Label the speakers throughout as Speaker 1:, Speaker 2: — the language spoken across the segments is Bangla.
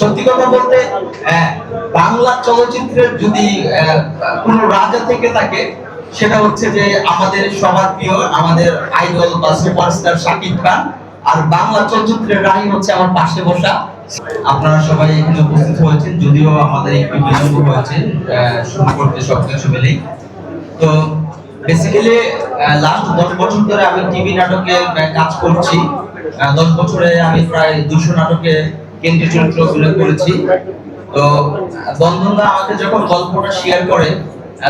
Speaker 1: সত্যি কথা বলতে বাংলা চলচ্চিত্রের যদি কোনো রাজা থেকে থাকে, সেটা হচ্ছে যে আমাদের সবার প্রিয়, আমাদের আইডল বা সুপারস্টার শাকিব খান, আর বাংলা চলচ্চিত্রের রানী হচ্ছে আমার পাশে বসা। আপনারা সবাই এখানে উপস্থিত হয়েছেন, যদিও আমাদের একটু বিলম্ব হয়েছে শুরু করতে সবকিছু মিলেই তো বেসিক্যালি লাস্ট দশ বছর ধরে আমি টিভি নাটকে কাজ করছি। দশ বছরে আমি প্রায় দুশো নাটকে কেন্দ্রীয় চরিত্র অভিনয় করেছি। তো বন্ধনরা আমাকে যখন গল্পটা শেয়ার করে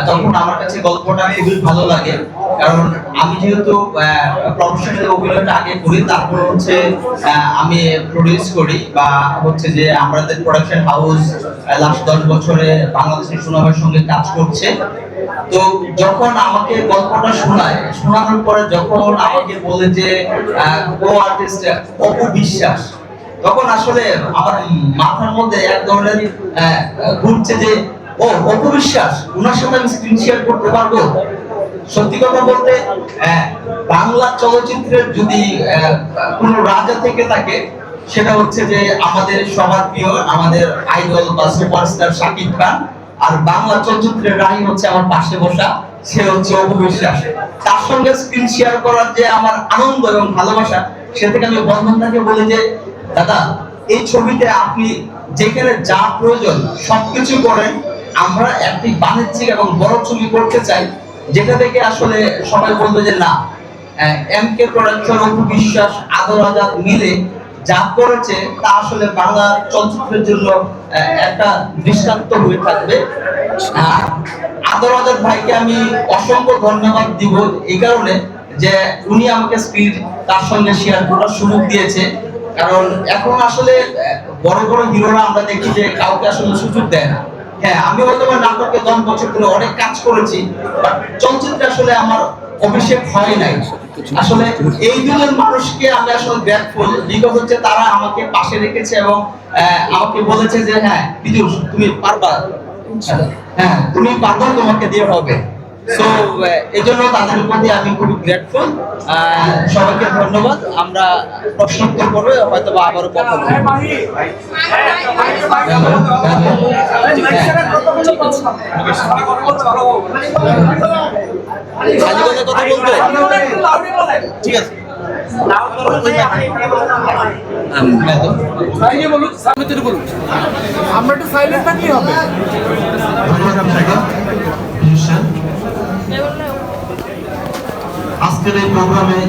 Speaker 1: তখন আমার কাছে গল্পটা খুবই ভালো লাগে। কারণ আমি যেহেতু প্রফেশনাল অভিনয়টা আগে করি, তারপর হচ্ছে আমি প্রডিউস করি বা হচ্ছে যে আমাদের প্রোডাকশন হাউস লাস্ট দশ বছরে বাংলাদেশের সুনামের সঙ্গে কাজ করছে। তো যখন আমাকে গল্পটা শোনায়, শোনানোর পরে যখন আমাকে বলে যে কো আর্টিস্ট অপু বিশ্বাস তখন আসলে আমার মাথার মধ্যে এক ধরনের ঘুরছে যে, ও অপু বিশ্বাস ওনার সাথে আমি স্ক্রিন শেয়ার করতে পারব? সত্যি কথা বলতে বাংলা চলচ্চিত্রের যদি কোনো রাজা থেকে থাকে, সেটা হচ্ছে যে আমাদের সবার প্রিয়, আমাদের আইডল বা সুপারস্টার শাকিব খান, আর বাংলা চলচ্চিত্রের রানী হচ্ছে আমার পাশে বসা, সে হচ্ছে অপবিশ্বাস। তার সঙ্গে স্ক্রিন শেয়ার করার যে আমার আনন্দ এবং ভালোবাসা, সে থেকে আমি বন্ধনটাকে বলি যে দাদা, এই ছবিতে আপনি যেখানে যা প্রয়োজন সবকিছু করেন, আমরা একটি বাণিজ্যিক এবং বড় ছবি করতে চাই, যেটা থেকে আসলে সবাই বলবে যে না। M K production Apu Biswas আদর আজাদ মিলে যা করেছে, তা আসলে বাংলা চলচ্চিত্রের জন্য একটা দৃষ্টান্ত হয়ে থাকবে। আদর আজাদ ভাইকে আমি অসংখ্য ধন্যবাদ দিব এই কারণে যে উনি আমাকে স্ক্রিন তার সঙ্গে শেয়ার করার সুযোগ দিয়েছে। কারণ এখন আসলে বড় বড় হিরোরা আমরা দেখি যে কাউকে আসলে সুযোগ দেয় না। হ্যাঁ আমি হয়তো নাটকে দশ বছর ধরে অনেক কাজ করেছি বাট চলচ্চিত্রে আসলে আমার অভিষেক হয় নাই। আসলে এই দুজন মানুষকে আমি আসলে গ্রেটফুল বিকজ হচ্ছে তারা আমাকে পাশে রেখেছে এবং আমাকে বলেছে যে হ্যাঁ বিদুষ তুমি পারবা। হ্যাঁ তুমি পারবা তোমাকে দিয়ে হবে। সো এই জন্য তাদের প্রতি আমি খুবই গ্রেটফুল সবাইকে ধন্যবাদ আমরা প্রশ্ন উত্তর করব হয়তো বা আবারও কথা বলব কথা বলবে ঠিক আছে হ্যাঁ
Speaker 2: আমরা একটু সাইলেন্ট থাকলেই হবে
Speaker 3: আজকের এই প্রোগ্রামে